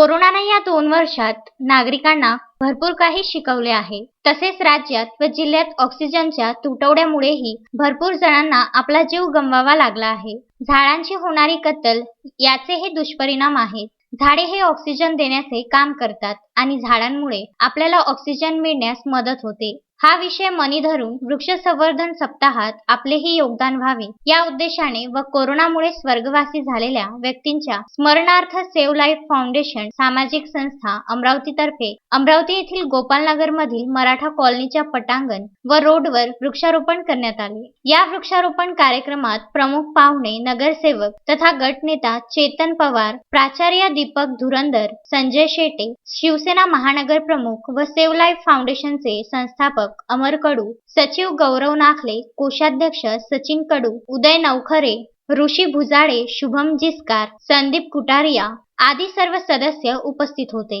कोरोनाने या दोन वर्षात नागरिकांना भरपूर काही शिकवले आहे. तसेच राज्यात व जिल्ह्यात ऑक्सिजनच्या तुटवड्यामुळेही भरपूर जणांना आपला जीव गमवावा लागला आहे. झाडांची होणारी कत्तल याचे हे दुष्परिणाम आहेत. झाडे हे ऑक्सिजन देण्याचे काम करतात आणि झाडांमुळे आपल्याला ऑक्सिजन मिळण्यास मदत होते. हा विषय मनी धरून वृक्ष संवर्धन सप्ताहात आपलेही योगदान व्हावे. या उद्देशाने व कोरोनामुळे स्वर्गवासी झालेल्या व्यक्तींच्या स्मरणार्थ सेव्ह लाईफ फाउंडेशन सामाजिक संस्था अमरावतीतर्फे अमरावती येथील गोपालनगर मधील मराठा कॉलनीच्या पटांगण व रोडवर वृक्षारोपण करण्यात आले. या वृक्षारोपण कार्यक्रमात प्रमुख पाहुणे नगरसेवक तथा गटनेता चेतन पवार प्राचार्य दीपक धुरंदर संजय शेटे शिवसेना महानगर प्रमुख व सेव्ह लाईफ फाउंडेशनचे संस्थापक अमर कडू सचिव गौरव नाखले कोषाध्यक्ष सचिन कडू उदय नवखरे ऋषी भुजाडे शुभम जिस्कार संदीप कुटारिया आदी सर्व सदस्य उपस्थित होते.